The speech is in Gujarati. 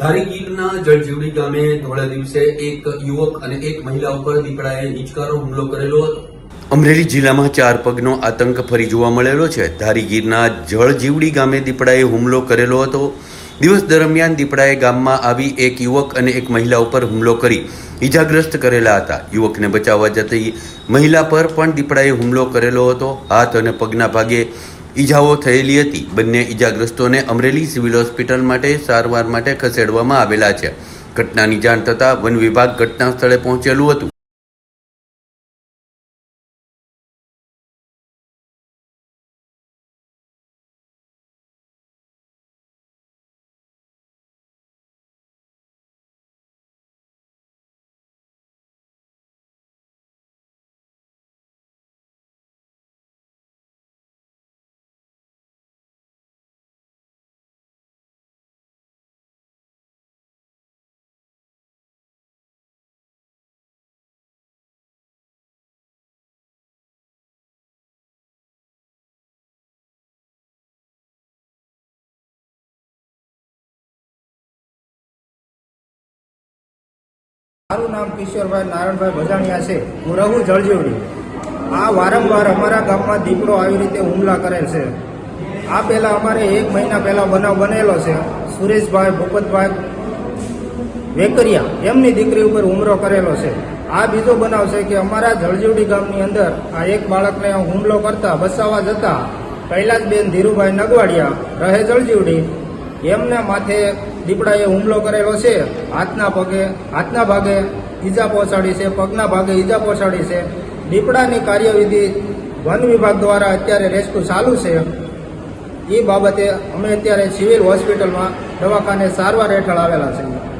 ધારીગીરના જળજીવડી ગામે ધોળા દિવસે એક યુવક અને એક મહિલા ઉપર દીપડાએ હિંચકારો હુમલો કરેલો હતો. અમરેલી જિલ્લામાં ચાર પગનો આતંક ફરી જોવા મળેલો છે. ધારીગીરના જળજીવડી ગામે દીપડાએ હુમલો કરેલો હતો. દિવસ દરમિયાન દીપડાએ ગામમાં આવી એક યુવક અને એક મહિલા ઉપર હુમલો કરી ઈજાગ્રસ્ત કરેલા હતા. યુવકને બચાવવા જતી મહિલા પર પણ દીપડાએ હુમલો કરેલો હતો. હાથ અને પગના ભાગે ઈજાઓ થયેલી હતી. બંને ઈજાગ્રસ્તોને અમરેલી સિવિલ હોસ્પિટલ માટે સારવાર માટે ખસેડવામાં આવેલા છે. ઘટનાની જાણ થતાં વન વિભાગ ઘટના સ્થળે પહોંચેલું હતું. મારું નામ કિશોરભાઈ નારાયણભાઈ ભજાણિયા છે. હું રહું જળજીવડી. આ વારંવાર અમારા ગામમાં દીપડો આવી રીતે હુમલા કરે છે. આ પહેલાં અમારે એક મહિના પહેલાં બનાવ બનેલો છે. સુરેશભાઈ, ભૂપતભાઈ વેકરિયા એમની દીકરી ઉપર હુમલો કરેલો છે. આ બીજો બનાવ છે કે અમારા જળજીવડી ગામની અંદર આ એક બાળકને હુમલો કરતા બસાવવા જતા કૈલાસબેન ધીરુભાઈ નગવાડિયા રહે જળજીવડી. એમના માથે દીપડાએ હુમલો કરેલો છે. હાથના પગે, હાથના ભાગે ઈજા પહોંચાડી છે, પગના ભાગે ઈજા પહોંચાડી છે. દીપડાની કાર્યવિધિ વન વિભાગ દ્વારા અત્યારે રેસ્ક્યુ ચાલુ છે. એ બાબતે અમે અત્યારે સિવિલ હોસ્પિટલમાં દવાખાને સારવાર હેઠળ આવેલા છીએ.